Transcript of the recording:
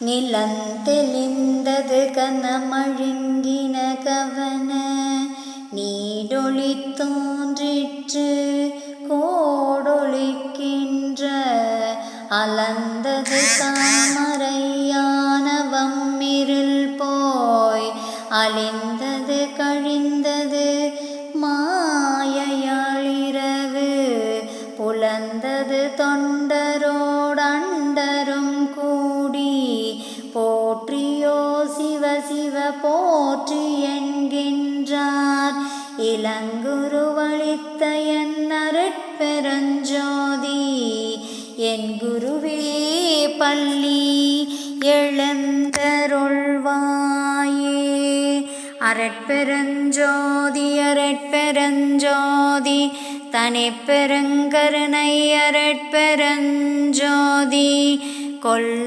நிலந்தெளிந்தது கனமழுங்கின கவன நீடொளி தோன்றிற்று கோடொழிக்கின்ற அலந்தது தாமரையானவம் இருள் போய் அழிந்தது கழிந்தது மாயையாளிரவு புலந்தது தொண்டரோடன் சிவ போற்றி என்கின்றார். இளங்குருவழித்த என் அருட்பெருஞ்சோதி என் குருவே பள்ளி எழுந்தருள்வாயே. அரட்பெருஞ்சோதி அரட்பெருஞ்சோதி தனிப்பெருங்கருணை அரட்பெருஞ்சோதி கொல்லா